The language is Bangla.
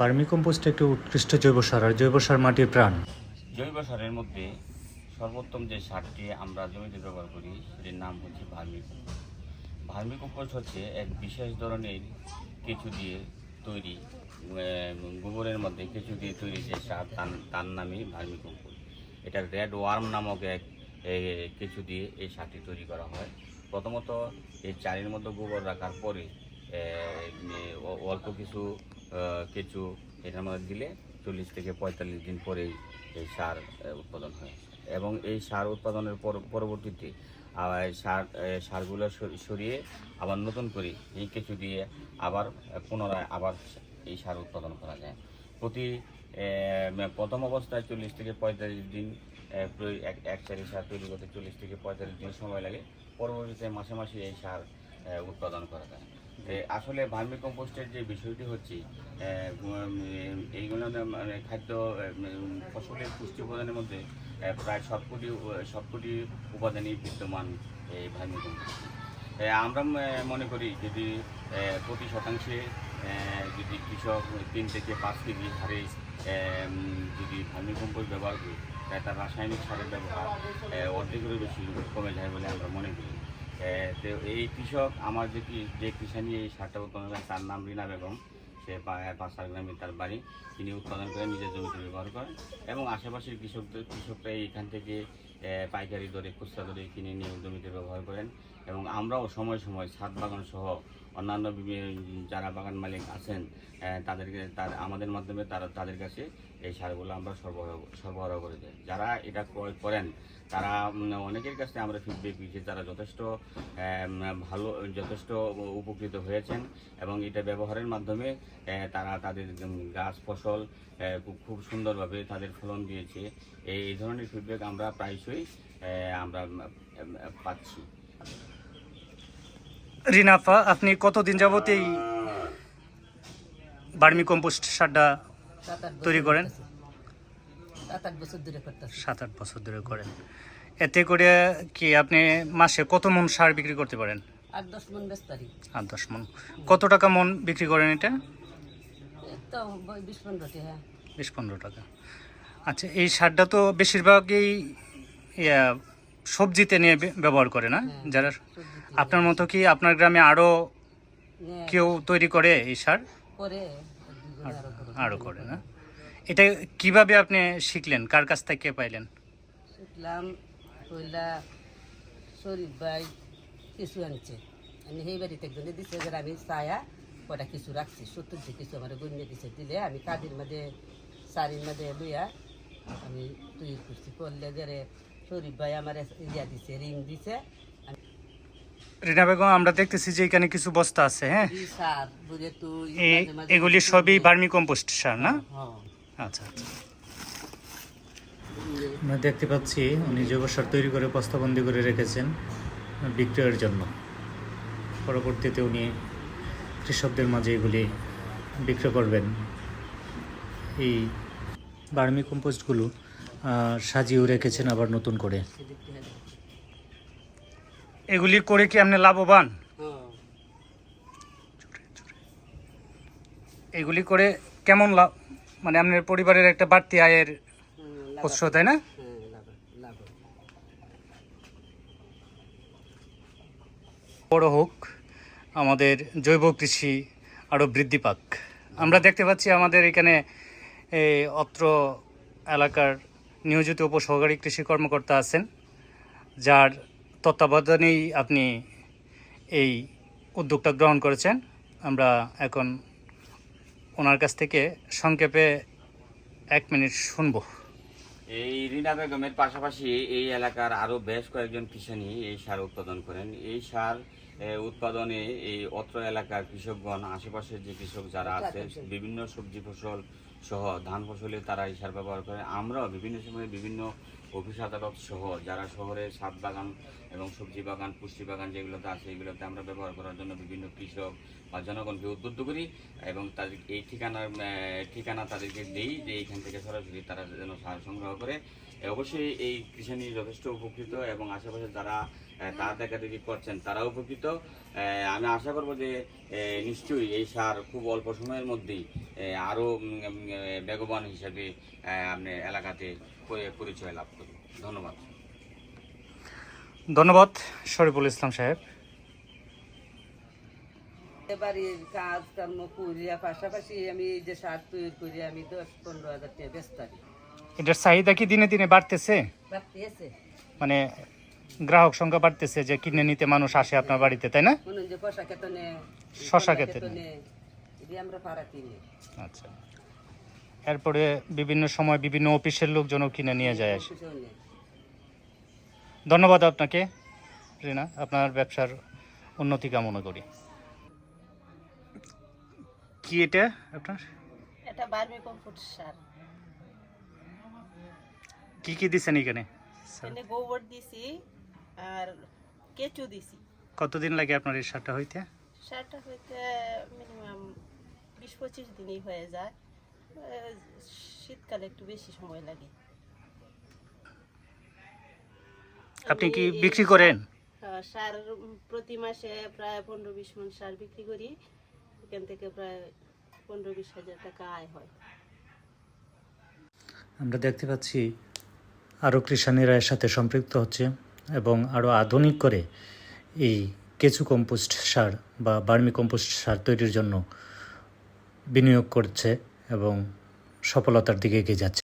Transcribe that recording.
বার্মি কম্পোস্ট একটি উৎকৃষ্ট জৈব সার, আর জৈব সার মাটির প্রাণ। জৈব সারের মধ্যে সর্বোত্তম যে সারটি আমরা জমিতে ব্যবহার করি, সেটির নাম হচ্ছে ভার্মি ভার্মি কম্পোস্ট হচ্ছে এক বিশেষ ধরনের কিছু দিয়ে তৈরি গোবরের মধ্যে কিছু দিয়ে তৈরি যে সার, তার তার নামই ভার্মি কম্পোস্ট। এটা রেড ওয়ার্ম নামক এক কিছু দিয়ে এই সারটি তৈরি করা হয়। প্রথমত এই চারের মধ্যে গোবর রাখার পরে অল্প কিছু কিছু এটার মধ্যে দিলে চল্লিশ থেকে পঁয়তাল্লিশ দিন পরেই এই সার উৎপাদন হয়। এবং এই সার উৎপাদনের পর- পরবর্তীতে আবার সার সারগুলো সরিয়ে আবার নতুন করে এই কেঁচু দিয়ে আবার পুনরায় আবার এই সার উৎপাদন করা যায়। প্রতি প্রথম অবস্থায় চল্লিশ থেকে পঁয়তাল্লিশ দিন এক সারি সার তৈরি করতে চল্লিশ থেকে পঁয়তাল্লিশ দিন সময় লাগে। পরবর্তীতে মাসে মাসে এই সার উৎপাদন করা যায়। আসলে ভার্মি কম্পোস্টের যে বিষয়টি হচ্ছে এইগুলো মানে খাদ্য ফসলের পুষ্টি উপাদানের মধ্যে প্রায় সবকটি সবকটি উপাদানই বিদ্যমান এই ভার্মি কম্পোস্ট আমরা মনে করি যদি প্রতি শতাংশে যদি কৃষক তিন থেকে পাঁচ কেজি হারে যদি ভার্মি কম্পোস্ট ব্যবহার করি তার রাসায়নিক সারের ব্যবহার অর্ধেকেরও বেশি কমে যায় বলে আমরা মনে করি। তো এই কৃষক, আমার যে যে কৃষানি এই সারটা উৎপাদন করেন, তার নাম রিনা বেগম। সে পা- পাঁচশাল গ্রামে তার বাড়ি। তিনি উৎপাদন করে নিজের জমিতে ব্যবহার করেন এবং আশেপাশের কৃষকদের কৃষকরা এখান থেকে পাইকারি দরে, খুচরা দরে কিনে নিয়ে জমিতে ব্যবহার করেন। এবং আমরাও সময় সময় ছাদ বাগান সহ অন্যান্য যারা বাগান মালিক আছেন তাদেরকে তার, আমাদের মাধ্যমে তারা তাদের কাছে এই সারগুলো আমরা সরবরাহ সরবরাহ করে দেয় যারা এটা ক্রয় করেন, তারা অনেকের কাছে আমরা ফিডব্যাক পেয়েছি তারা যথেষ্ট ভালো, যথেষ্ট উপকৃত হয়েছেন এবং এটা ব্যবহারের মাধ্যমে তারা তাদের গাছ, ফসল খুব সুন্দরভাবে তাদের ফলন দিয়েছে। এই ধরনের ফিডব্যাক আমরা প্রায়শই আমরা পাচ্ছি। রিনাফা আপনি কতদিন যাবত এই বার্মি কম্পোস্ট সারটা তৈরি করেন? সাত আট বছর ধরে করেন। এতে করে কি আপনি মাসে কত মন সার বিক্রি করতে পারেন? আট দশ মন ব্যস্ত আট দশ মন। কত টাকা মন বিক্রি করেন এটা? বিশ হ্যাঁ। বিশ পনেরো টাকা। আচ্ছা এই সারটা তো বেশিরভাগই ইয়া, সবজিতে নিয়ে ব্যবহার করে না? হ্যাঁ। যারা আপনার মতো কি আপনার গ্রামে আরও কেউ তৈরি করে এই সার? করে আরও করে। আরও করে না? এটা কীভাবে আপনি শিখলেন? কার কাছ থেকে পাইলেন? শিখলাম শরীফ ভাই কিছু আনছে। আমি সেই বাড়িতে একজনে দিছে যে আমি কটা কিছু রাখছি সত্তর যে কিছু আমার গণ্য দিছে। দিলে আমি কাজের মাঝে সারির মাঝে লইয়া আমি তৈরি করছি। করলে যে শরীফ ভাই আমার ইয়া দিছে রিং দিছে। রিনা বেগম আমরা দেখতেছি যে এখানে কিছু বস্তা আছে হ্যাঁ? এগুলি সবই ভার্মি কম্পোস্ট সার না? আচ্ছা আচ্ছা। আমরা দেখতে পাচ্ছি উনি জৈব সার তৈরি করে বস্তাবন্দি করে রেখেছেন বিক্রয়ের জন্য। পরবর্তীতে উনি কৃষকদের মাঝে এগুলি বিক্রয় করবেন। এই বার্মি কম্পোস্টগুলো সাজিয়েও রেখেছেন আবার নতুন করে। এগুলি করে কি আপনি লাভবান? এগুলি করে কেমন লাভ? মানে আপনার পরিবারের একটা বাড়তি আয়ের উৎস, তাই না? বড় হোক, আমাদের জৈব কৃষি আরও বৃদ্ধি পাক। আমরা দেখতে পাচ্ছি আমাদের এখানে অত্র এলাকার নিয়োজিত উপসহকারী কৃষি কর্মকর্তা আছেন, যার তত্ত্বাবধানেই আপনি এই উদ্যোগটা গ্রহণ করেছেন। আমরা এখন ওনার কাছ থেকে সংক্ষেপে এক মিনিট শুনব। এই রিনা বেগমের পাশাপাশি এই এলাকার আরও বেশ কয়েকজন কৃষানি এই সার উৎপাদন করেন। এই সার উৎপাদনে এই অত্র এলাকার কৃষকগণ আশেপাশের যে কৃষক যারা আছে বিভিন্ন সবজি ফসল সহ ধান ফসলে তারা এই সার ব্যবহার করে। আমরাও বিভিন্ন সময় বিভিন্ন অফিস আদালত সহ যারা শহরে সাত বাগান এবং সবজি বাগান পুষ্টি বাগান যেগুলোতে আছে এগুলোতে আমরা ব্যবহার করার জন্য বিভিন্ন কৃষক বা জনগণকে উদ্বুদ্ধ করি এবং তাদের এই ঠিকানার ঠিকানা তাদেরকে দিই যে এইখান থেকে সরাসরি তারা যেন সার সংগ্রহ করে। অবশ্যই এই কৃষানি যথেষ্ট উপকৃত এবং আশেপাশে যারা তার দেখাদেখি করছেন। তারা উপকৃত। আহ, আমি আশা করব যে নিশ্চয়ই এই সার খুব অল্প সময়ের মধ্যেই আহ, আরও উম, উম, আহ, বেগবান হিসেবে আপনি এলাকাতে পরিচয় লাভ করুন। ধন্যবাদ। ধন্যবাদ শরীফুল ইসলাম সাহেব। বাড়ির কাজ কর্ম করিয়া পাশাপাশি আমি এই যে সার তৈরি করি আমি দশ পনেরো হাজার টাকা ব্যস্ত এটার চাহিদা কি দিনে দিনে বাড়তেছে? বাড়তি আছে মানে গ্রাহক সংখ্যা বাড়তেছে যে কিনে নিতে মানুষ আসে আপনার বাড়িতে তাই না? শশা কিনি। আচ্ছা। এরপরে বিভিন্ন সময় বিভিন্ন অফিসের লোকজনও কিনে নিয়ে যায় আসে। ধন্যবাদ আপনাকে রিনা। আপনার ব্যবসার উন্নতি কামনা করি। কি এটা আপনার? এটা বার্মি কম্পোস্ট সার। কি কি দিচ্ছেন এখানে? এখানে গোবর দিছি। আর কেঁচু দিছি। কতদিন লাগে আপনার এই সারটা হইতে? সারটা হইতে মিনিমাম বিশ পঁচিশ দিনই হয়ে যায়। শীতকালে একটু বেশি সময় লাগে। আপনি কি বিক্রি করেন? আহ, সার প্রতি মাসে প্রায় পনেরো বিশ মন সার বিক্রি করি। এখান থেকে প্রায় পনেরো বিশ হাজার টাকা আয় হয়। আমরা দেখতে পাচ্ছি আরও কৃষানীরা এর সাথে সম্পৃক্ত হচ্ছে। এবং আরও আধুনিক করে এই কেঁচু কম্পোস্ট সার বা বার্মি কম্পোস্ট সার তৈরির জন্য বিনিয়োগ করছে এবং সফলতার দিকে এগিয়ে যাচ্ছে।